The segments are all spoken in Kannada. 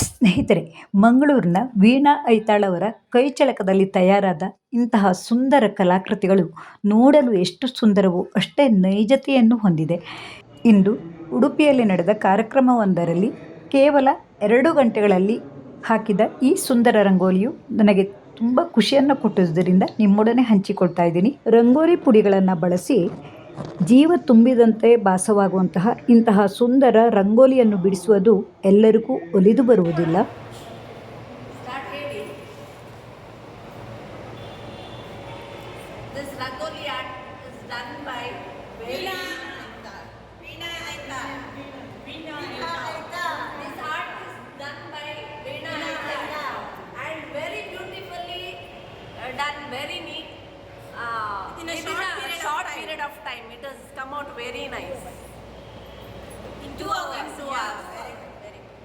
ಸ್ನೇಹಿತರೆ, ಮಂಗಳೂರಿನ ವೀಣಾ ಐತಾಳವರ ಕೈಚಳಕದಲ್ಲಿ ತಯಾರಾದ ಇಂತಹ ಸುಂದರ ಕಲಾಕೃತಿಗಳು ನೋಡಲು ಎಷ್ಟು ಸುಂದರವೋ ಅಷ್ಟೇ ನೈಜತೆಯನ್ನು ಹೊಂದಿದೆ. ಇಂದು ಉಡುಪಿಯಲ್ಲಿ ನಡೆದ ಕಾರ್ಯಕ್ರಮವೊಂದರಲ್ಲಿ ಕೇವಲ ಎರಡು ಗಂಟೆಗಳಲ್ಲಿ ಹಾಕಿದ ಈ ಸುಂದರ ರಂಗೋಲಿಯು ನನಗೆ ತುಂಬ ಖುಷಿಯನ್ನು ಕೊಟ್ಟಿದ್ದರಿಂದ ನಿಮ್ಮೊಡನೆ ಹಂಚಿಕೊಳ್ತಾ ಇದ್ದೀನಿ. ರಂಗೋಲಿ ಪುಡಿಗಳನ್ನು ಬಳಸಿ ಜೀವ ತುಂಬಿದಂತೆ ಭಾಸವಾಗುವಂತಹ ಇಂತಹ ಸುಂದರ ರಂಗೋಲಿಯನ್ನು ಬಿಡಿಸುವುದು ಎಲ್ಲರಿಗೂ ಒಲಿದು ಬರುವುದಿಲ್ಲ Start. This Rangoli art is done by Veena Aitar. Veena Aitar. Veena Aitar. This art is done by Veena Aitar. And very beautifully uh, done, very neat. Uh, period of time. It has come out very nice. In Two hours, two yeah. hours. Very good, very good.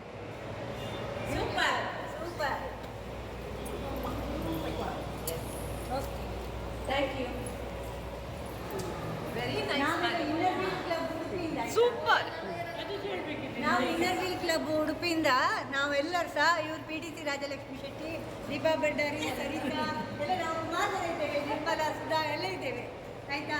Super, super. Thank you. Very nice. Super. ನಾವು ಇನ್ನರ್ ವೀಲ್ ಕ್ಲಬ್ ಉಡುಪಿಯಿಂದ ನಾವೆಲ್ಲರೂ ಸಹ ಇವ್ರು P D C Rajalakshmi Shetty Deepa Bhandari Saritha ಎಲ್ಲ ನಾವು ಮಾತ್ರ ಇದ್ದೇವೆ ನಿರ್ಮಲಾ ಸುಧಾ ಎಲ್ಲ ಇದ್ದೇವೆ ಆಯ್ತಾ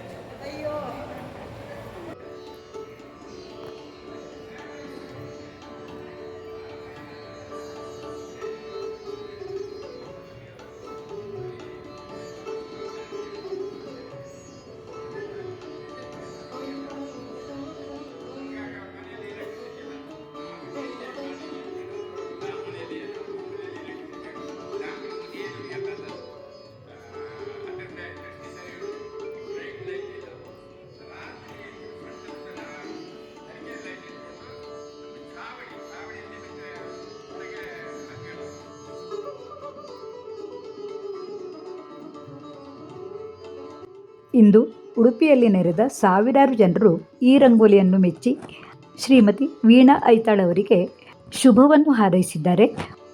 ಇಂದು ಉಡುಪಿಯಲ್ಲಿ ನೆರೆದ ಸಾವಿರಾರು ಜನರು ಈ ರಂಗೋಲಿಯನ್ನು ಮೆಚ್ಚಿ ಶ್ರೀಮತಿ ವೀಣಾ ಐತಾಳ್ ಅವರಿಗೆ ಶುಭವನ್ನು ಹಾರೈಸಿದ್ದಾರೆ.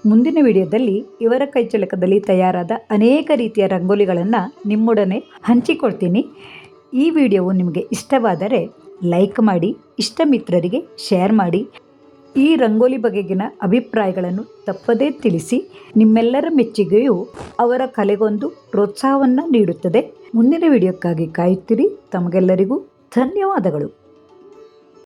ಮುಂದಿನ ವಿಡಿಯೋದಲ್ಲಿ ಇವರ ಕೈಚಳಕದಲ್ಲಿ ತಯಾರಾದ ಅನೇಕ ರೀತಿಯ ರಂಗೋಲಿಗಳನ್ನು ನಿಮ್ಮೊಡನೆ ಹಂಚಿಕೊಳ್ತೀನಿ. ಈ ವಿಡಿಯೋವು ನಿಮಗೆ ಇಷ್ಟವಾದರೆ ಲೈಕ್ ಮಾಡಿ, ಇಷ್ಟ ಮಿತ್ರರಿಗೆ ಶೇರ್ ಮಾಡಿ, ಈ ರಂಗೋಲಿ ಬಗೆಗಿನ ಅಭಿಪ್ರಾಯಗಳನ್ನು ತಪ್ಪದೇ ತಿಳಿಸಿ, ನಿಮ್ಮೆಲ್ಲರ ಮೆಚ್ಚುಗೆಯು ಅವರ ಕಲೆಗೊಂದು ಪ್ರೋತ್ಸಾಹವನ್ನು ನೀಡುತ್ತದೆ. ಮುಂದಿನ ವಿಡಿಯೋಕ್ಕಾಗಿ ಕಾಯುತ್ತಿರಿ. ತಮಗೆಲ್ಲರಿಗೂ ಧನ್ಯವಾದಗಳು.